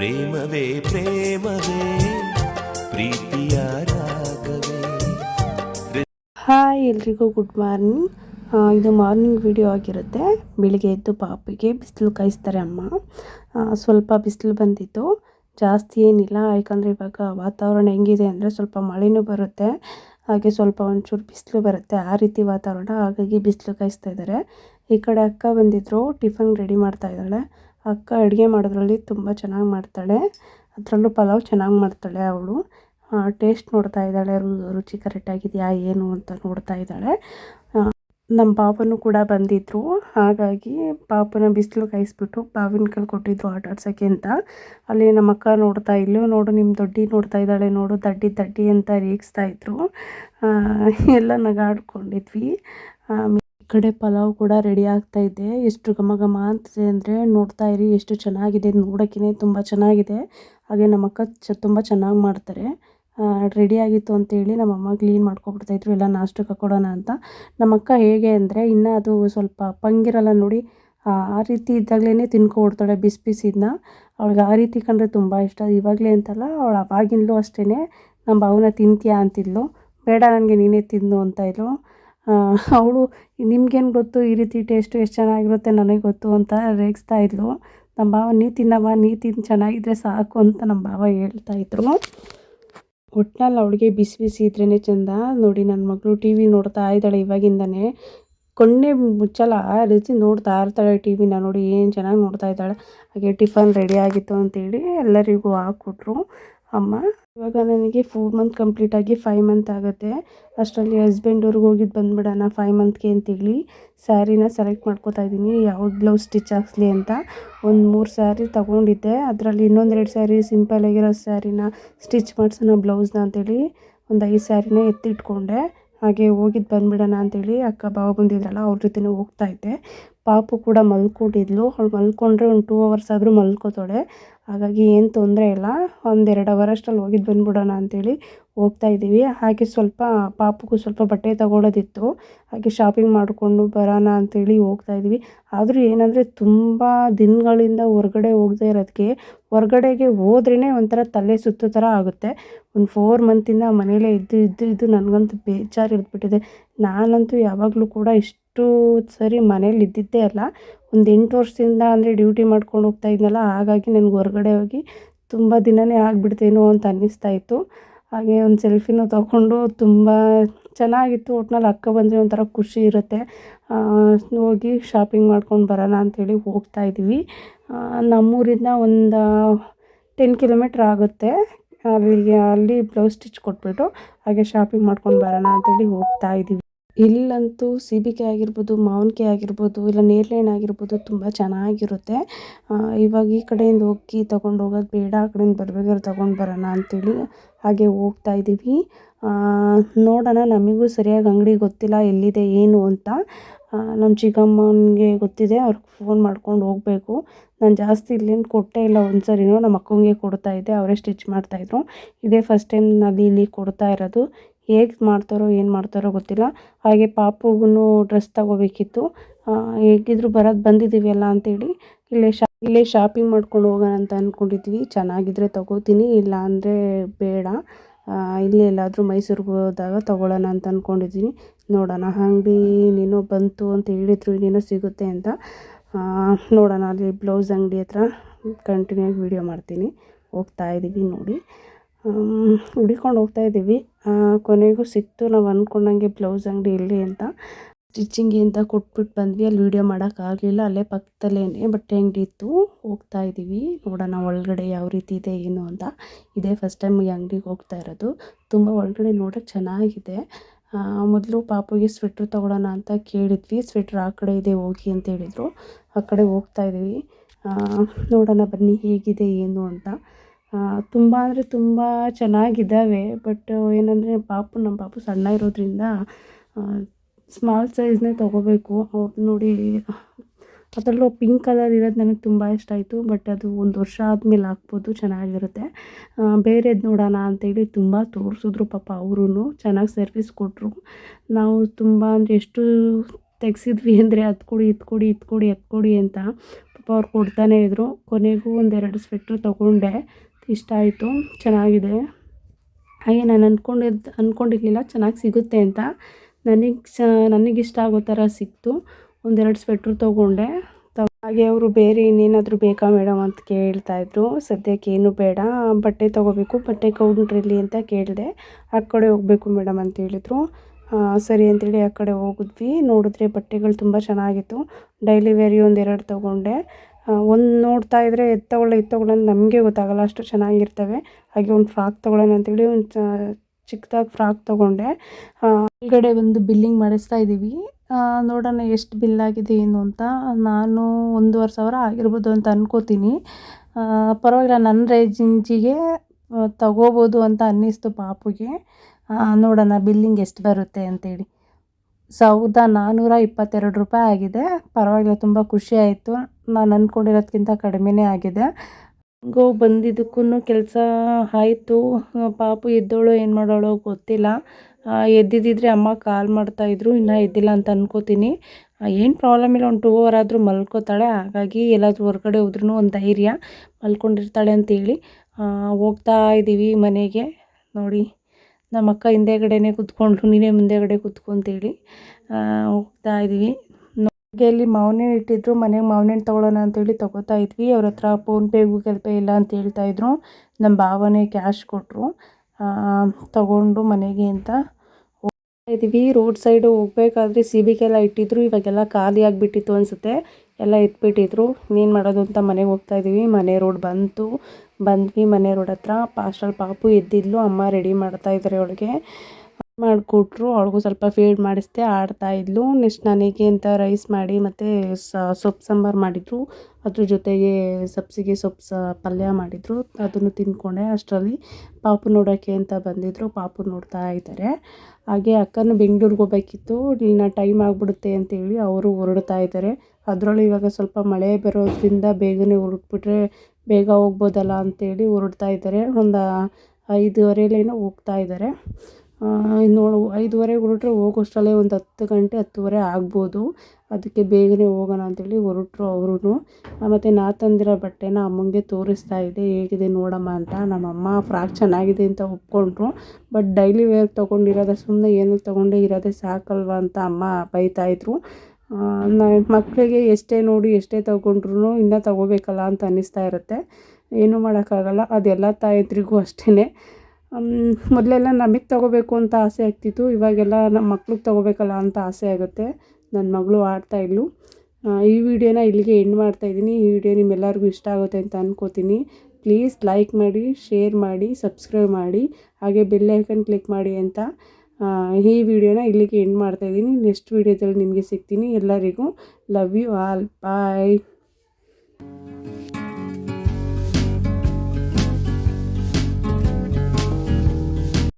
ಪ್ರೇಮವೇ ಪ್ರೇಮವೇ, ಪ್ರೀತಿಯ ರಾಗವೇ. ಹಾಯ್ ಎಲ್ರಿಗೂ ಗುಡ್ ಮಾರ್ನಿಂಗ್. ಇದು ಮಾರ್ನಿಂಗ್ ವಿಡಿಯೋ ಆಗಿರುತ್ತೆ. ಬೆಳಿಗ್ಗೆ ಎದ್ದು ಪಾಪಿಗೆ ಬಿಸಿಲು ಕಾಯಿಸ್ತಾರೆ ಅಮ್ಮ. ಸ್ವಲ್ಪ ಬಿಸಿಲು ಬಂದಿತ್ತು. ಜಾಸ್ತಿ ಏನಿಲ್ಲ. ಯಾಕಂದರೆ ಇವಾಗ ವಾತಾವರಣ ಹೆಂಗಿದೆ ಅಂದರೆ ಸ್ವಲ್ಪ ಮಳೆನೂ ಬರುತ್ತೆ. ಹಾಗೆ ಸ್ವಲ್ಪ ಒಂಚೂರು ಬಿಸಿಲು ಬರುತ್ತೆ. ಆ ರೀತಿ ವಾತಾವರಣ. ಹಾಗಾಗಿ ಬಿಸಿಲು ಕಾಯಿಸ್ತಾ ಇದ್ದಾರೆ. ಈ ಕಡೆ ಅಕ್ಕ ಬಂದಿದ್ದರು ಟಿಫನ್ ರೆಡಿ ಮಾಡ್ತಾ ಇದ್ದಾಳೆ. ಅಕ್ಕ ಅಡುಗೆ ಮಾಡೋದ್ರಲ್ಲಿ ತುಂಬ ಚೆನ್ನಾಗಿ ಮಾಡ್ತಾಳೆ. ಅದರಲ್ಲೂ ಪಲಾವ್ ಚೆನ್ನಾಗಿ ಮಾಡ್ತಾಳೆ ಅವಳು. ಟೇಸ್ಟ್ ನೋಡ್ತಾ ಇದ್ದಾಳೆ. ರುಚಿ ಕರೆಕ್ಟಾಗಿದೆಯಾ ಏನು ಅಂತ ನೋಡ್ತಾ ಇದ್ದಾಳೆ. ನಮ್ಮ ಪಾಪನೂ ಕೂಡ ಬಂದಿದ್ದರು ಹಾಗಾಗಿ ಪಾಪನ ಬಿಸಿಲು ಕಾಯಿಸ್ಬಿಟ್ಟು ಬಾವಿನ ಕಲ್ ಕೊಟ್ಟಿದ್ರು ಆಟ ಆಡ್ಸೋಕ್ಕೆ ಅಂತ. ಅಲ್ಲಿ ನಮ್ಮ ಅಕ್ಕ ನೋಡ್ತಾ ಇಲ್ಲೋ ನೋಡು ನಿಮ್ಮ ದೊಡ್ಡಿ ನೋಡ್ತಾ ಇದ್ದಾಳೆ ನೋಡು, ದಡ್ಡಿ ದಡ್ಡಿ ಅಂತ ರೇಗಿಸ್ತಾ ಇದ್ರು. ಎಲ್ಲ ನಗಾಡ್ಕೊಂಡಿದ್ವಿ. ಕಡೆ ಪಲಾವ್ ಕೂಡ ರೆಡಿ ಆಗ್ತಾ ಇದೆ. ಎಷ್ಟು ಘಮ ಘಮ ಅಂತಿದೆ ಅಂದರೆ ನೋಡ್ತಾ ಇರಿ, ಎಷ್ಟು ಚೆನ್ನಾಗಿದೆ ನೋಡೋಕ್ಕೇ ತುಂಬ ಚೆನ್ನಾಗಿದೆ. ಹಾಗೆ ನಮ್ಮ ಅಕ್ಕ ಚ ತುಂಬ ಚೆನ್ನಾಗಿ ಮಾಡ್ತಾರೆ. ರೆಡಿ ಆಗಿತ್ತು ಅಂತೇಳಿ ನಮ್ಮಮ್ಮ ಕ್ಲೀನ್ ಮಾಡ್ಕೊಬಿಡ್ತಾಯಿದ್ರು ಎಲ್ಲ ನಾಷ್ಟಕ್ಕೆ ಕೊಡೋಣ ಅಂತ. ನಮ್ಮಕ್ಕ ಹೇಗೆ ಅಂದರೆ, ಇನ್ನೂ ಅದು ಸ್ವಲ್ಪ ಪಂಗಿರಲ್ಲ ನೋಡಿ, ಆ ರೀತಿ ಇದ್ದಾಗಲೇ ತಿನ್ಕೊಬಿಡ್ತಾಳೆ ಬಿಸಿ ಬಿಸಿದನ್ನ ಅವಳಿಗೆ ಆ ರೀತಿ ಕಂಡ್ರೆ ತುಂಬ ಇಷ್ಟ. ಇವಾಗಲೇ ಅಂತಲ್ಲ, ಅವಳು ಅವಾಗಿಂದಲೂ ಅಷ್ಟೇ ನಮ್ಮ ಭಾವನ ತಿಂತೀಯಾ? ಅಂತಿದ್ಲು. ಬೇಡ, ನನಗೆ ನೀನೇ ತಿಂದು ಅಂತ ಇದ್ಲು. ಅವಳು ನಿಮ್ಗೇನು ಗೊತ್ತು? ಈ ರೀತಿ ಟೇಸ್ಟು ಎಷ್ಟು ಚೆನ್ನಾಗಿರುತ್ತೆ ನನಗೆ ಗೊತ್ತು ಅಂತ ರೇಗಿಸ್ತಾ ಇದ್ಲು. ನಮ್ಮ ಭಾವ, ನೀ ತಿನ್ನಮ್ಮ ನೀ ತಿಂದು ಚೆನ್ನಾಗಿದ್ರೆ ಸಾಕು ಅಂತ ನಮ್ಮ ಭಾವ ಹೇಳ್ತಾ ಇದ್ರು. ಒಟ್ನಲ್ಲಿ ಅವಳಿಗೆ ಬಿಸಿ ಬಿಸಿ ಇದ್ರೇ ಚೆಂದ. ನೋಡಿ ನನ್ನ ಮಗಳು ಟಿ ವಿ ನೋಡ್ತಾ ಇದ್ದಾಳೆ ಇವಾಗಿಂದನೇ. ಕಣ್ಣೇ ಮುಚ್ಚಲ್ಲ ಆ ರೀತಿ ನೋಡ್ತಾ ಇರ್ತಾಳೆ ಟಿ ವಿನ. ನೋಡಿ, ಏನು ಚೆನ್ನಾಗಿ ನೋಡ್ತಾ ಇದ್ದಾಳೆ. ಹಾಗೆ ಟಿಫನ್ ರೆಡಿ ಆಗಿತ್ತು ಅಂತೇಳಿ ಎಲ್ಲರಿಗೂ ಹಾಕ್ಕೊಟ್ರು. ಅಮ್ಮ ಇವಾಗ ನನಗೆ ಫೋರ್ ಮಂತ್ ಕಂಪ್ಲೀಟ್ ಆಗಿ ಫೈವ್ ಮಂತ್ ಆಗುತ್ತೆ. ಅಷ್ಟರಲ್ಲಿ ಹಸ್ಬೆಂಡ್ ಅವ್ರಿಗೆ ಹೋಗಿದ್ದು ಬಂದ್ಬಿಡೋಣ ಫೈವ್ ಮಂತ್ಗೆ ಅಂತೇಳಿ ಸ್ಯಾರಿನ ಸೆಲೆಕ್ಟ್ ಮಾಡ್ಕೋತಾ ಇದ್ದೀನಿ. ಯಾವ್ದು ಬ್ಲೌಸ್ ಸ್ಟಿಚ್ ಹಾಕ್ಸ್ಲಿ ಅಂತ ಒಂದು ಮೂರು ಸ್ಯಾರಿ ತೊಗೊಂಡಿದ್ದೆ. ಅದರಲ್ಲಿ ಇನ್ನೊಂದು ಎರಡು ಸ್ಯಾರಿ ಸಿಂಪಲ್ ಆಗಿರೋ ಸ್ಯಾರಿನ ಸ್ಟಿಚ್ ಮಾಡಿಸೋಣ ಬ್ಲೌಸ್ನ ಅಂತೇಳಿ ಒಂದು ಐದು ಸ್ಯಾರಿನ ಎತ್ತಿಟ್ಕೊಂಡೆ. ಹಾಗೆ ಹೋಗಿದ್ದು ಬಂದ್ಬಿಡೋಣ ಅಂತೇಳಿ ಅಕ್ಕ ಬಾವ ಬಂದಿದ್ರಲ್ಲ ಅವ್ರ ಜೊತೆನೇ ಹೋಗ್ತಾ ಇದ್ದೆ. ಪಾಪು ಕೂಡ ಮಲ್ಕೊಂಡಿದ್ಲು. ಅವಳು ಮಲ್ಕೊಂಡ್ರೆ ಒಂದು ಟೂ ಅವರ್ಸ್ ಆದರೂ ಮಲ್ಕೋತಾಳೆ. ಹಾಗಾಗಿ ಏನು ತೊಂದರೆ ಇಲ್ಲ. ಒಂದೆರಡು ಅವರ್ ಅಷ್ಟರಲ್ಲಿ ಹೋಗಿದ್ದು ಬಂದ್ಬಿಡೋಣ ಅಂತೇಳಿ ಹೋಗ್ತಾ ಇದ್ದೀವಿ. ಹಾಗೆ ಸ್ವಲ್ಪ ಪಾಪಕ್ಕೂ ಸ್ವಲ್ಪ ಬಟ್ಟೆ ತಗೊಳ್ಳೋದಿತ್ತು ಹಾಗೆ ಶಾಪಿಂಗ್ ಮಾಡಿಕೊಂಡು ಬರೋಣ ಅಂತೇಳಿ ಹೋಗ್ತಾ ಇದ್ದೀವಿ. ಆದರೂ ಏನಂದರೆ ತುಂಬ ದಿನಗಳಿಂದ ಹೊರಗಡೆ ಹೋಗದೆ ಇರೋದಕ್ಕೆ ಹೊರಗಡೆಗೆ ಹೋದ್ರೇ ಒಂಥರ ತಲೆ ಸುತ್ತೋ ಥರ ಆಗುತ್ತೆ. ಒಂದು ಫೋರ್ ಮಂತಿಂದ ಮನೇಲೇ ಇದ್ದು ಇದ್ದು ಇದ್ದು ನನಗಂತೂ ಬೇಜಾರು ಹಿಡಿದ್ಬಿಟ್ಟಿದೆ ನಾನಂತೂ ಯಾವಾಗಲೂ ಕೂಡ ಇಷ್ಟು ಸರಿ ಮನೇಲಿ ಇದ್ದಿದ್ದೇ ಅಲ್ಲ. ಒಂದು ಎಂಟು ವರ್ಷದಿಂದ ಅಂದರೆ ಡ್ಯೂಟಿ ಮಾಡ್ಕೊಂಡು ಹೋಗ್ತಾ ಇದ್ನಲ್ಲ, ಹಾಗಾಗಿ ನನಗೆ ಹೊರಗಡೆ ಹೋಗಿ ತುಂಬ ದಿನವೇ ಆಗಿಬಿಡ್ತೇನೋ ಅಂತ ಅನ್ನಿಸ್ತಾ ಇತ್ತು. ಹಾಗೆ ಒಂದು ಸೆಲ್ಫಿನೂ ತಗೊಂಡು ತುಂಬ ಚೆನ್ನಾಗಿತ್ತು. ಒಟ್ನಲ್ಲಿ ಅಕ್ಕ ಬಂದರೆ ಒಂಥರ ಖುಷಿ ಇರುತ್ತೆ. ಹೋಗಿ ಶಾಪಿಂಗ್ ಮಾಡ್ಕೊಂಡು ಬರೋಣ ಅಂಥೇಳಿ ಹೋಗ್ತಾ ಇದ್ದೀವಿ. ನಮ್ಮೂರಿಂದ ಒಂದು ಟೆನ್ ಕಿಲೋಮೀಟ್ರ್ ಆಗುತ್ತೆ. ಅಲ್ಲಿಗೆ ಅಲ್ಲಿ ಬ್ಲೌಸ್ ಸ್ಟಿಚ್ ಕೊಟ್ಬಿಟ್ಟು ಹಾಗೆ ಶಾಪಿಂಗ್ ಮಾಡ್ಕೊಂಡು ಬರೋಣ ಅಂತೇಳಿ ಹೋಗ್ತಾ ಇದ್ದೀವಿ. ಇಲ್ಲಂತೂ ಸೀಬಿಕಾಯಿ ಆಗಿರ್ಬೋದು ಮಾವಿನಕಾಯಿ ಆಗಿರ್ಬೋದು, ಇಲ್ಲ ನೇರಳೆಹಣ್ಣು ಆಗಿರ್ಬೋದು ತುಂಬ ಚೆನ್ನಾಗಿರುತ್ತೆ. ಇವಾಗ ಈ ಕಡೆಯಿಂದ ಹೋಗಿ ತೊಗೊಂಡು ಹೋಗೋದು ಬೇಡ, ಆ ಕಡೆಯಿಂದ ಬರ್ಬೇಕಾದ್ರೆ ತೊಗೊಂಡು ಬರೋಣ ಅಂತೇಳಿ ಹಾಗೆ ಹೋಗ್ತಾ ಇದ್ದೀವಿ ನೋಡೋಣ, ನಮಗೂ ಸರಿಯಾಗಿ ಅಂಗಡಿ ಗೊತ್ತಿಲ್ಲ, ಎಲ್ಲಿದೆ, ಏನು ಅಂತ. ನಮ್ಮ ಚಿಕ್ಕಮ್ಮನಿಗೆ ಗೊತ್ತಿದೆ, ಅವ್ರಿಗೆ ಫೋನ್ ಮಾಡ್ಕೊಂಡು ಹೋಗಬೇಕು. ನಾನು ಜಾಸ್ತಿ ಇಲ್ಲೇನು ಕೊಟ್ಟೇ ಇಲ್ಲ ಒಂದು ಸರಿನೂ ನಮ್ಮ ಅಕ್ಕಂಗೆ ಕೊಡ್ತಾ ಇದ್ದೆ, ಅವರೇ ಸ್ಟಿಚ್ ಮಾಡ್ತಾಯಿದ್ರು ಇದೇ ಫಸ್ಟ್ ಟೈಮ್ ನಾನು ಇಲ್ಲಿ ಕೊಡ್ತಾ ಇರೋದು. ಹೇಗೆ ಮಾಡ್ತಾರೋ, ಏನು ಮಾಡ್ತಾರೋ ಗೊತ್ತಿಲ್ಲ. ಹಾಗೆ ಪಾಪುಗೂ ಡ್ರೆಸ್ ತಗೋಬೇಕಿತ್ತು. ಹೇಗಿದ್ರೂ ಬರೋದು ಬಂದಿದ್ದೀವಿ ಅಲ್ಲ ಅಂತೇಳಿ ಇಲ್ಲೇ ಶಾ, ಇಲ್ಲೇ ಶಾಪಿಂಗ್ ಮಾಡ್ಕೊಂಡು ಹೋಗೋಣ ಅಂತ ಅಂದ್ಕೊಂಡಿದ್ವಿ ಚೆನ್ನಾಗಿದ್ರೆ ತಗೋತೀನಿ, ಇಲ್ಲ ಅಂದರೆ ಬೇಡ. ಇಲ್ಲಿ ಎಲ್ಲಾದರೂ ಮೈಸೂರಿಗೆ ಹೋದಾಗ ತೊಗೊಳ್ಳೋಣ ಅಂತ ಅಂದ್ಕೊಂಡಿದ್ದೀನಿ ನೋಡೋಣ, ಅಂಗಡಿ ಇನ್ನೇನೋ ಬಂತು ಅಂತ ಹೇಳಿದ್ರು ಇನ್ನೇನೋ ಸಿಗುತ್ತೆ ಅಂತ. ನೋಡೋಣ, ಅಲ್ಲಿ ಬ್ಲೌಸ್ ಅಂಗಡಿ ಹತ್ರ ಕಂಟಿನ್ಯೂ ಆಗಿ ವೀಡಿಯೋ ಮಾಡ್ತೀನಿ. ಹೋಗ್ತಾ ಇದ್ದೀವಿ ನೋಡಿ. ಹುಡಿಕೊಂಡು ಹೋಗ್ತಾ ಇದ್ದೀವಿ ಕೊನೆಗೂ ಸಿಕ್ತು. ನಾವು ಅಂದ್ಕೊಂಡಂಗೆ ಬ್ಲೌಸ್ ಅಂಗಡಿ ಇಲ್ಲಿ ಅಂತ. ಸ್ಟಿಚಿಂಗ್ ಅಂತ ಕೊಟ್ಬಿಟ್ಟು ಬಂದ್ವಿ. ಅಲ್ಲಿ ವೀಡಿಯೋ ಮಾಡೋಕ್ಕಾಗಲಿಲ್ಲ ಅಲ್ಲೇ ಪಕ್ಕದಲ್ಲೇ ಬಟ್ಟೆ ಅಂಗಡಿ ಇತ್ತು. ಹೋಗ್ತಾ ಇದ್ದೀವಿ ನೋಡೋಣ ಒಳಗಡೆ ಯಾವ ರೀತಿ ಇದೆ, ಏನು ಅಂತ. ಇದೇ ಫಸ್ಟ್ ಟೈಮ್ ಈ ಅಂಗಡಿಗೆ ಹೋಗ್ತಾ ಇರೋದು. ತುಂಬ ಒಳಗಡೆ ನೋಡೋಕ್ಕೆ ಚೆನ್ನಾಗಿದೆ. ಮೊದಲು ಪಾಪುಗೆ ಸ್ವೆಟ್ರ್ ತೊಗೊಳೋಣ ಅಂತ ಕೇಳಿದ್ವಿ. ಸ್ವೆಟ್ರ್ ಆ ಕಡೆ ಇದೆ, ಹೋಗಿ ಅಂತ ಹೇಳಿದರು. ಆ ಕಡೆ ಹೋಗ್ತಾ ಇದ್ದೀವಿ ನೋಡೋಣ ಬನ್ನಿ ಹೇಗಿದೆ, ಏನು ಅಂತ. ತುಂಬ ಅಂದರೆ ತುಂಬ ಚೆನ್ನಾಗಿದ್ದಾವೆ. ಬಟ್ ಏನಂದರೆ ಪಾಪು ನಮ್ಮ ಪಾಪು ಸಣ್ಣ ಇರೋದ್ರಿಂದ ಸ್ಮಾಲ್ ಸೈಜ್ನೇ ತೊಗೋಬೇಕು. ಅವ್ರು ನೋಡಿ, ಅದರಲ್ಲೂ ಪಿಂಕ್ ಕಲರ್ ಇರೋದು ನನಗೆ ತುಂಬ ಇಷ್ಟ ಆಯಿತು. ಬಟ್ ಅದು ಒಂದು ವರ್ಷ ಆದಮೇಲೆ ಹಾಕ್ಬೋದು, ಚೆನ್ನಾಗಿರುತ್ತೆ. ಬೇರೆದು ನೋಡೋಣ ಅಂತೇಳಿ ತುಂಬ ತೋರಿಸಿದ್ರು ಪಾಪ ಅವರೂ ಚೆನ್ನಾಗಿ ಸರ್ವಿಸ್ ಕೊಟ್ಟರು ನಾವು ತುಂಬ ಅಂದರೆ ಎಷ್ಟು ತೆಗ್ಸಿದ್ವಿ ಅಂದರೆ ಅದು ಕೊಡಿ, ಇದು ಕೊಡಿ ಇದು ಕೊಡಿ, ಅದು ಅಂತ ಪಾಪ ಅವ್ರು ಕೊಡ್ತಾನೇ ಇದ್ದರು ಕೊನೆಗೂ ಒಂದೆರಡು ಸ್ವೆಟ್ರ್ ತೊಗೊಂಡೆ. ಇಷ್ಟ ಆಯಿತು. ಚೆನ್ನಾಗಿದೆ. ಹಾಗೆ ನಾನು ಅಂದ್ಕೊಂಡಿದ್ದು ಅಂದ್ಕೊಂಡಿರ್ಲಿಲ್ಲ ಚೆನ್ನಾಗಿ ಸಿಗುತ್ತೆ ಅಂತ. ನನಗೆ ಚ, ನನಗಿಷ್ಟ ಆಗೋ ಥರ ಸಿಕ್ತು. ಒಂದೆರಡು ಸ್ವೆಟ್ರ್ ತೊಗೊಂಡೆ. ಹಾಗೆ ಅವರು ಬೇರೆ ಇನ್ನೇನಾದರೂ ಬೇಕಾ ಮೇಡಮ್ ಅಂತ ಕೇಳ್ತಾಯಿದ್ರು ಸದ್ಯಕ್ಕೆ ಏನು ಬೇಡ, ಬಟ್ಟೆ ತೊಗೋಬೇಕು, ಬಟ್ಟೆ ಕೌಂಟ್ರಲ್ಲಿ ಅಂತ ಕೇಳಿದೆ. ಆ ಕಡೆ ಹೋಗಬೇಕು ಮೇಡಮ್ ಅಂತ ಹೇಳಿದರು. ಸರಿ ಅಂತೇಳಿ ಆ ಕಡೆ ಹೋಗಿದ್ವಿ. ನೋಡಿದ್ರೆ ಬಟ್ಟೆಗಳು ತುಂಬ ಚೆನ್ನಾಗಿತ್ತು. ಡೈಲಿ ವೇರಿ ಒಂದೆರಡು ತೊಗೊಂಡೆ. ಒಂದು ನೋಡ್ತಾ ಇದ್ದರೆ ಇದು ತಗೊಳ್ಳ ಅಂತ ನಮಗೆ ಗೊತ್ತಾಗಲ್ಲ, ಅಷ್ಟು ಚೆನ್ನಾಗಿರ್ತವೆ. ಹಾಗೆ ಒಂದು ಫ್ರಾಕ್ ತೊಗೊಳ್ಳೋಣ ಅಂತೇಳಿ ಒಂದು ಚಿಕ್ಕದಾಗಿ ಫ್ರಾಕ್ ತೊಗೊಂಡೆ. ಒಳಗಡೆ ಒಂದು ಬಿಲ್ಲಿಂಗ್ ಮಾಡಿಸ್ತಾ ಇದ್ದೀವಿ ನೋಡೋಣ ಎಷ್ಟು ಬಿಲ್ ಆಗಿದೆ, ಏನು ಅಂತ. ನಾನು ಒಂದೂವರೆ ಸಾವಿರ ಆಗಿರ್ಬೋದು ಅಂತ ಅನ್ಕೋತೀನಿ. ಪರವಾಗಿಲ್ಲ ನನ್ನ ರೇಂಜಿಗೆ ತಗೋಬೋದು ಅಂತ ಅನ್ನಿಸ್ತು ಪಾಪುಗೆ. ನೋಡೋಣ ಬಿಲ್ಲಿಂಗ್ ಎಷ್ಟು ಬರುತ್ತೆ ಅಂತೇಳಿ ಸಾವಿರದ ನಾನ್ನೂರ ಇಪ್ಪತ್ತೆರಡು ರೂಪಾಯಿ ಆಗಿದೆ. ಪರವಾಗಿಲ್ಲ, ತುಂಬ ಖುಷಿ ಆಯಿತು. ನಾನು ಅಂದ್ಕೊಂಡಿರೋದ್ಕಿಂತ ಕಡಿಮೆನೇ ಆಗಿದೆ. ಗೋ ಬಂದಿದ್ದಕ್ಕೂ ಕೆಲಸ ಆಯಿತು. ಪಾಪು ಎದ್ದೋಳು, ಏನು ಮಾಡೋಳೋ ಗೊತ್ತಿಲ್ಲ. ಎದ್ದಿದ್ದಿದ್ರೆ ಅಮ್ಮ ಕಾಲ್ ಮಾಡ್ತಾಯಿದ್ರು ಇನ್ನೂ ಎದ್ದಿಲ್ಲ ಅಂತ ಅನ್ಕೋತೀನಿ. ಏನು ಪ್ರಾಬ್ಲಮ್ ಇಲ್ಲ, ಒಂದು ಟೂ ಅವರ್ ಆದರೂ ಮಲ್ಕೋತಾಳೆ. ಹಾಗಾಗಿ ಎಲ್ಲಾದರೂ ಹೊರಗಡೆ ಹೋದ್ರೂ ಒಂದು ಧೈರ್ಯ ಮಲ್ಕೊಂಡಿರ್ತಾಳೆ ಅಂತೇಳಿ ಹೋಗ್ತಾ ಇದ್ದೀವಿ ಮನೆಗೆ. ನೋಡಿ. ನಮ್ಮ ಅಕ್ಕ ಹಿಂದೆಗಡೆನೇ ಕೂತ್ಕೊಂಡ್ರು, ನೀನೇ ಮುಂದೆಗಡೆ ಕೂತ್ಕೊಂತೇಳಿ ಹೋಗ್ತಾ ಇದ್ವಿ. ಅಲ್ಲಿ ಮಾವಿನ ಇಟ್ಟಿದ್ರು, ಮನೆಗೆ ಮಾವಿನ ತೊಗೊಳ್ಳೋಣ ಅಂತೇಳಿ ತೊಗೋತಾ ಇದ್ವಿ. ಅವ್ರ ಹತ್ರ ಫೋನ್ಪೇ ಗೂಗಲ್ ಪೇ ಇಲ್ಲ ಅಂತ ಹೇಳ್ತಾ ಇದ್ರು. ನಮ್ಮ ಭಾವನೇ ಕ್ಯಾಶ್ ಕೊಟ್ಟರು ತಗೊಂಡು ಮನೆಗೆ ಅಂತ ಹೋಗ್ತಾ ಇದ್ವಿ. ರೋಡ್ ಸೈಡು ಹೋಗ್ಬೇಕಾದ್ರೆ ಸಿಬಿಗೆಲ್ಲ ಇಟ್ಟಿದ್ರು. ಇವಾಗೆಲ್ಲ ಖಾಲಿ ಆಗಿಬಿಟ್ಟಿತ್ತು ಅನಿಸುತ್ತೆ. ಎಲ್ಲ ಎತ್ಬಿಟ್ಟಿದ್ರು ಇನ್ನೇನು ಮಾಡೋದು ಅಂತ ಮನೆಗೆ ಹೋಗ್ತಾ ಇದ್ದೀವಿ ಮನೆ ರೋಡ್ ಬಂತು. ಬಂದ್ವಿ ಮನೆ ರೋಡ್ ಹತ್ರ. ಪಾಸ್ಟಲ್ ಪಾಪು ಎದ್ದಿದ್ಲು. ಅಮ್ಮ ರೆಡಿ ಮಾಡ್ತಾ ಇದ್ದಾರೆ ಅವಳಿಗೆ. ಮಾಡಿಕೊಟ್ರು. ಅವಳಿಗೂ ಸ್ವಲ್ಪ ಫೀಡ್ ಮಾಡಿಸ್ದೆ ಇದ್ಲು. ನೆಕ್ಸ್ಟ್ ನನಗೆ ಅಂತ ರೈಸ್ ಮಾಡಿ ಮತ್ತು ಸೊಪ್ಪು ಸಾಂಬಾರು ಮಾಡಿದ್ರು. ಅದ್ರ ಜೊತೆಗೆ ಸಬ್ಸಿಗೆ ಸೊಪ್ಪು ಸ, ಪಲ್ಯ ಮಾಡಿದರು. ಅದನ್ನು ತಿಂದ್ಕೊಂಡೆ ಅಷ್ಟರಲ್ಲಿ. ಪಾಪು ನೋಡೋಕ್ಕೆ ಅಂತ ಬಂದಿದ್ದರು ಪಾಪು ನೋಡ್ತಾ ಇದ್ದಾರೆ ಹಾಗೆ ಅಕ್ಕನೂ ಬೆಂಗ್ಳೂರಿಗೆ ಹೋಗ್ಬೇಕಿತ್ತು. ಇನ್ನು ಟೈಮ್ ಆಗಿಬಿಡುತ್ತೆ ಅಂತೇಳಿ ಅವರು ಹೊರಡ್ತಾ ಇದ್ದಾರೆ ಅದರಲ್ಲೂ ಇವಾಗ ಸ್ವಲ್ಪ ಮಳೆ ಬರೋದ್ರಿಂದ ಬೇಗನೆ ಹೊರಟ್ಬಿಟ್ರೆ ಬೇಗ ಹೋಗ್ಬೋದಲ್ಲ ಅಂತೇಳಿ ಹೊರಡ್ತಾ ಇದ್ದಾರೆ ಒಂದು ಐದುವರೆಲೇನೋ ಹೋಗ್ತಾ ಇದ್ದಾರೆ ನೋಡು ಐದುವರೆಗೆ ಹೊರಟ್ರೆ ಹೋಗೋಷ್ಟರಲ್ಲೇ ಒಂದು ಹತ್ತು ಗಂಟೆ, ಹತ್ತುವರೆ ಆಗ್ಬೋದು. ಅದಕ್ಕೆ ಬೇಗನೆ ಹೋಗೋಣ ಅಂತೇಳಿ ಹೊರಟ್ರು ಅವ್ರೂ ಮತ್ತು ನಾ ತಂದಿರೋ ಬಟ್ಟೆನ ಅಮ್ಮಂಗೆ ತೋರಿಸ್ತಾ ಇದ್ದೆ. ಹೇಗಿದೆ ನೋಡಮ್ಮ ಅಂತ. ನಮ್ಮಮ್ಮ ಫ್ರಾಕ್ ಚೆನ್ನಾಗಿದೆ ಅಂತ ಒಪ್ಕೊಂಡ್ರು. ಬಟ್ ಡೈಲಿ ವೇರ್ ತೊಗೊಂಡಿರೋದು ಸುಮ್ಮನೆ ಏನು ತೊಗೊಂಡೆ ಇರೋದೇ ಸಾಕಲ್ವ ಅಂತ ಅಮ್ಮ ಬೈತಾಯಿದ್ರು ಮಕ್ಕಳಿಗೆ ಎಷ್ಟೇ ನೋಡಿ ಎಷ್ಟೇ ತೊಗೊಂಡ್ರು ಇನ್ನೂ ತೊಗೋಬೇಕಲ್ಲ ಅಂತ ಅನ್ನಿಸ್ತಾ ಇರುತ್ತೆ. ಏನೂ ಮಾಡೋಕ್ಕಾಗಲ್ಲ. ಅದೆಲ್ಲ ತಾಯಂದ್ರಿಗೂ ಅಷ್ಟೇ ಮೊದಲೆಲ್ಲ ನಮಗೆ ತೊಗೋಬೇಕು ಅಂತ ಆಸೆ ಆಗ್ತಿತ್ತು. ಇವಾಗೆಲ್ಲ ನಮ್ಮ ಮಕ್ಳಿಗೆ ತೊಗೋಬೇಕಲ್ಲ ಅಂತ ಆಸೆ ಆಗುತ್ತೆ. ನನ್ನ ಮಗಳು ಆಡ್ತಾ ಇದ್ಲು. ಈ ವಿಡಿಯೋನ ಇಲ್ಲಿಗೆ ಎಂಡ್ ಮಾಡ್ತಾಯಿದ್ದೀನಿ ಈ ವಿಡಿಯೋ ನಿಮ್ಮೆಲ್ಲರಿಗೂ ಇಷ್ಟ ಆಗುತ್ತೆ ಅಂತ ಅಂದ್ಕೋತೀನಿ ಪ್ಲೀಸ್ ಲೈಕ್ ಮಾಡಿ, ಶೇರ್ ಮಾಡಿ, ಸಬ್ಸ್ಕ್ರೈಬ್ ಮಾಡಿ, ಹಾಗೆ ಬೆಲ್ ಐಕನ್ ಕ್ಲಿಕ್ ಮಾಡಿ ಅಂತ ಈ ವಿಡಿಯೋನ ಇಲ್ಲಿಗೆ ಎಂಡ್ ಮಾಡ್ತಾಯಿದ್ದೀನಿ ನೆಕ್ಸ್ಟ್ ವಿಡಿಯೋದಲ್ಲಿ ನಿಮಗೆ ಸಿಗ್ತೀನಿ. ಎಲ್ಲರಿಗೂ ಲವ್ ಯು ಆಲ್. ಬಾಯ್.